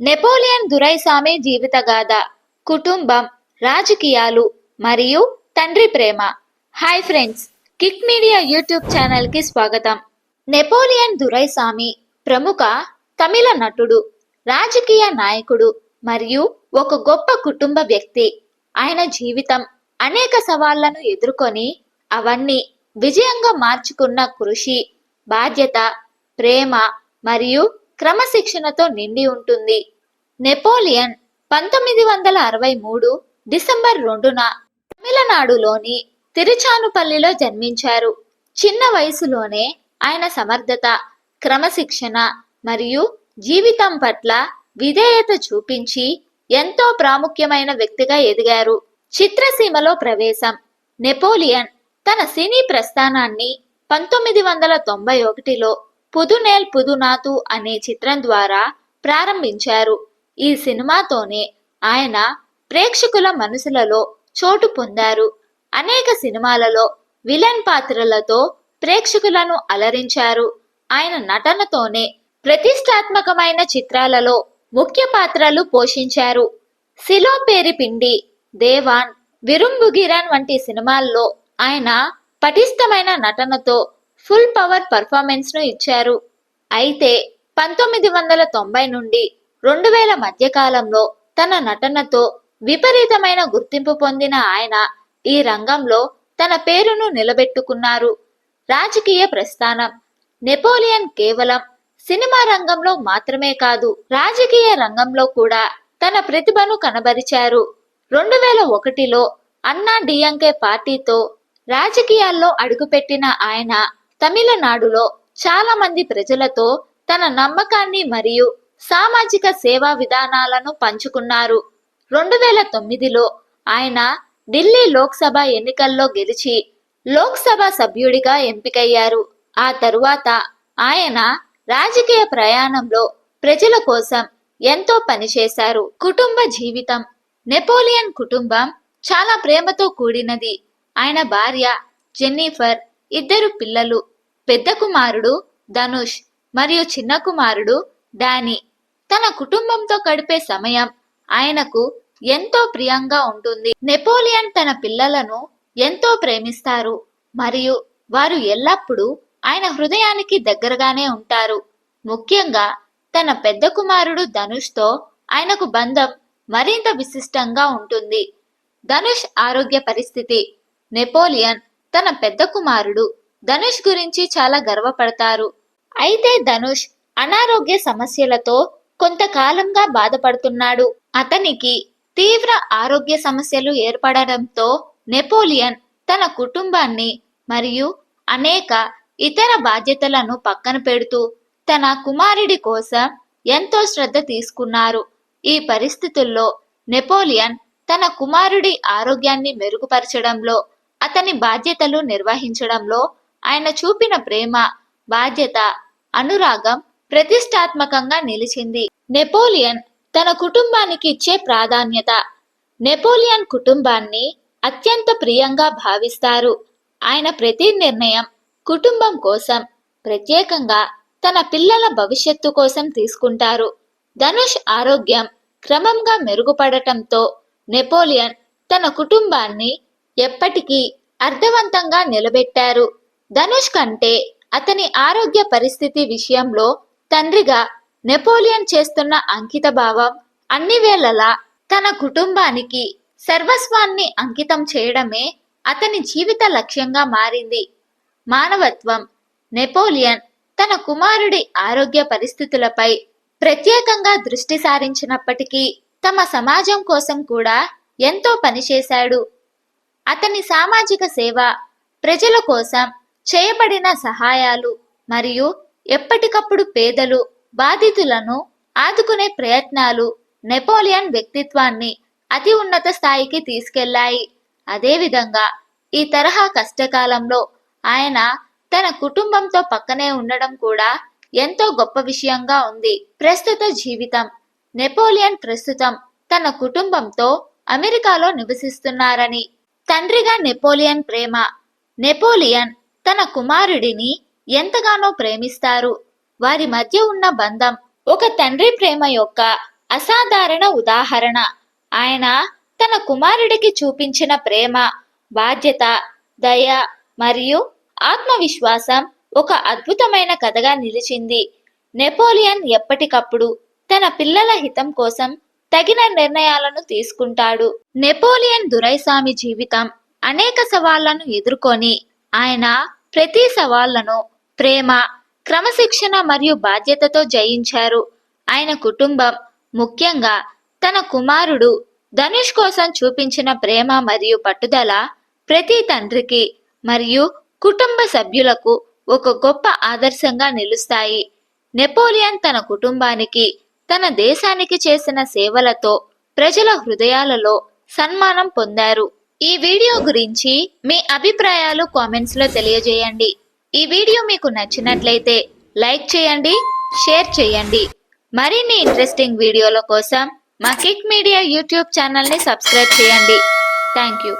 Napoleon Duraiswamy జీవితగాథ కుటుంబం రాజకీయాలు మరియు తండ్రి ప్రేమ. Hi friends Kick Media YouTube ఛానల్కి స్వాగతం. నెపోలియన్ దురైస్వామి ప్రముఖ తమిళ నటుడు రాజకీయ నాయకుడు మరియు ఒక గొప్ప కుటుంబ వ్యక్తి. ఆయన జీవితం అనేక సవాళ్ళను ఎదుర్కొని అవన్నీ విజయంగా మార్చుకున్న కృషి బాధ్యత ప్రేమ మరియు క్రమశిక్షణతో నిండి ఉంటుంది. నెపోలియన్ పంతొమ్మిది వందల అరవై మూడు డిసెంబర్ రెండున తమిళనాడులోని తిరుచానుపల్లిలో జన్మించారు. చిన్న వయసులోనే ఆయన సమర్థత క్రమశిక్షణ మరియు జీవితం పట్ల విధేయత చూపించి ఎంతో ప్రాముఖ్యమైన వ్యక్తిగా ఎదిగారు. చిత్రసీమలో ప్రవేశం. నెపోలియన్ తన సినీ ప్రస్థానాన్ని పంతొమ్మిది వందల తొంభై ఒకటిలో పుదునేల్ పుదునాతు అనే చిత్రం ద్వారా ప్రారంభించారు. ఈ సినిమాతోనే ఆయన ప్రేక్షకుల మనసులలో చోటు పొందారు. అనేక సినిమాలలో విలన్ పాత్రలతో ప్రేక్షకులను అలరించారు. ఆయన నటనతోనే ప్రతిష్టాత్మకమైన చిత్రాలలో ముఖ్య పాత్రలు పోషించారు. సిలో పేరిపిండి దేవాన్ విరుంబుగిరాన్ వంటి సినిమాల్లో ఆయన పటిష్టమైన నటనతో ఫుల్ పవర్ పర్ఫార్మెన్స్ను ఇచ్చారు. అయితే పంతొమ్మిది వందల తొంభై నుండి రెండు వేల మధ్యకాలంలో తన నటనతో విపరీతమైన గుర్తింపు పొందిన ఆయన ఈ రంగంలో తన పేరును నిలబెట్టుకున్నారు. రాజకీయ ప్రస్థానం నెపోలియన్ కేవలం సినిమా రంగంలో మాత్రమే కాదు రాజకీయ రంగంలో కూడా తన ప్రతిభను కనబరిచారు. రెండు వేల ఒకటిలో అన్నా డిఎంకే పార్టీతో రాజకీయాల్లో అడుగుపెట్టిన ఆయన తమిళనాడులో చాలా మంది ప్రజలతో తన నమ్మకాన్ని మరియు సామాజిక సేవా విధానాలను పంచుకున్నారు. రెండు వేల తొమ్మిదిలో ఆయన ఢిల్లీ లోక్సభ ఎన్నికల్లో గెలిచి లోక్సభ సభ్యుడిగా ఎంపికయ్యారు. ఆ తరువాత ఆయన రాజకీయ ప్రయాణంలో ప్రజల కోసం ఎంతో పనిచేశారు కుటుంబ జీవితం నెపోలియన్ కుటుంబం చాలా ప్రేమతో కూడినది. ఆయన భార్య జెన్నిఫర్ ఇద్దరు పిల్లలు పెద్ద కుమారుడు ధనుష్ మరియు చిన్న కుమారుడు డానీ. తన కుటుంబంతో గడిపే సమయం ఆయనకు ఎంతో ప్రియంగా ఉంటుంది. నెపోలియన్ తన పిల్లలను ఎంతో ప్రేమిస్తారు మరియు వారు ఎల్లప్పుడూ ఆయన హృదయానికి దగ్గరగానే ఉంటారు. ముఖ్యంగా తన పెద్ద కుమారుడు ధనుష్తో ఆయనకు బంధం మరింత విశిష్టంగా ఉంటుంది. ధనుష్ ఆరోగ్య పరిస్థితి నెపోలియన్ తన పెద్ద కుమారుడు ధనుష్ గురించి చాలా గర్వపడతారు. అయితే ధనుష్ అనారోగ్య సమస్యలతో కొంతకాలంగా బాధపడుతున్నాడు. అతనికి తీవ్ర ఆరోగ్య సమస్యలు ఏర్పడడంతో నెపోలియన్ తన కుటుంబాన్ని మరియు అనేక ఇతర బాధ్యతలను పక్కన పెడుతూ తన కుమారుడి కోసం ఎంతో శ్రద్ధ తీసుకున్నారు. ఈ పరిస్థితుల్లో నెపోలియన్ తన కుమారుడి ఆరోగ్యాన్ని మెరుగుపరచడంలో అతని బాధ్యతలు నిర్వహించడంలో ఆయన చూపిన ప్రేమ బాధ్యత అనురాగం ప్రతిష్టాత్మకంగా నిలిచింది. నెపోలియన్ తన కుటుంబానికి ఇచ్చే ప్రాధాన్యత. నెపోలియన్ కుటుంబాన్ని అత్యంత ప్రియంగా భావిస్తారు. ఆయన ప్రతి నిర్ణయం కుటుంబం కోసం ప్రత్యేకంగా తన పిల్లల భవిష్యత్తు కోసం తీసుకుంటారు. ధనుష్ ఆరోగ్యం క్రమంగా మెరుగుపడటంతో నెపోలియన్ తన కుటుంబాన్ని ఎప్పటికీ అర్థవంతంగా నిలబెట్టారు. ధనుష్ కంటే అతని ఆరోగ్య పరిస్థితి విషయంలో తండ్రిగా నెపోలియన్ చేస్తున్న అంకిత భావం అన్ని వేళలా తన కుటుంబానికి సర్వస్వాన్ని అంకితం చేయడమే అతని జీవిత లక్ష్యంగా మారింది. మానవత్వం నెపోలియన్ తన కుమారుడి ఆరోగ్య పరిస్థితులపై ప్రత్యేకంగా దృష్టి సారించినప్పటికీ తమ సమాజం కోసం కూడా ఎంతో పనిచేశాడు. అతని సామాజిక సేవ ప్రజల కోసం చేయబడిన సహాయాలు మరియు ఎప్పటికప్పుడు పేదలు బాధితులను ఆదుకునే ప్రయత్నాలు నెపోలియన్ వ్యక్తిత్వాన్ని అతి ఉన్నత స్థాయికి తీసుకెళ్ళాయి. అదేవిధంగా ఈ తరహా కష్టకాలంలో ఆయన తన కుటుంబంతో పక్కనే ఉండడం కూడా ఎంతో గొప్ప విషయంగా ఉంది. ప్రస్తుత జీవితం నెపోలియన్ ప్రస్తుతం తన కుటుంబంతో అమెరికాలో నివసిస్తున్నారని తండ్రిగా నెపోలియన్ ప్రేమ. నెపోలియన్ తన కుమారుడిని ఎంతగానో ప్రేమిస్తారు. వారి మధ్య ఉన్న బంధం ఒక తండ్రి ప్రేమ యొక్క అసాధారణ ఉదాహరణ. ఆయన తన కుమారుడికి చూపించిన ప్రేమ బాధ్యత దయ మరియు ఆత్మవిశ్వాసం ఒక అద్భుతమైన కథగా నిలిచింది. నెపోలియన్ ఎప్పటికప్పుడు తన పిల్లల హితం కోసం తగిన నిర్ణయాలను తీసుకుంటాడు. నెపోలియన్ దురైస్వామి జీవితం అనేక సవాళ్ళను ఎదుర్కొని ఆయన ప్రతి సవాళ్ళను ప్రేమ క్రమశిక్షణ మరియు బాధ్యతతో జయించారు. ఆయన కుటుంబం ముఖ్యంగా తన కుమారుడు ధనుష్ కోసం చూపించిన ప్రేమ మరియు పట్టుదల ప్రతి తండ్రికి మరియు కుటుంబ సభ్యులకు ఒక గొప్ప ఆదర్శంగా నిలుస్తాయి. నెపోలియన్ తన కుటుంబానికి తన దేశానికి చేసిన సేవలతో ప్రజల హృదయాలలో సన్మానం పొందారు. ఈ వీడియో గురించి మీ అభిప్రాయాలు కామెంట్స్లో తెలియజేయండి. ఈ వీడియో మీకు నచ్చినట్లయితే లైక్ చేయండి షేర్ చేయండి. మరిన్ని ఇంట్రెస్టింగ్ వీడియోల కోసం మా కిక్ మీడియా యూట్యూబ్ ఛానల్ని సబ్స్క్రైబ్ చేయండి. Thank you.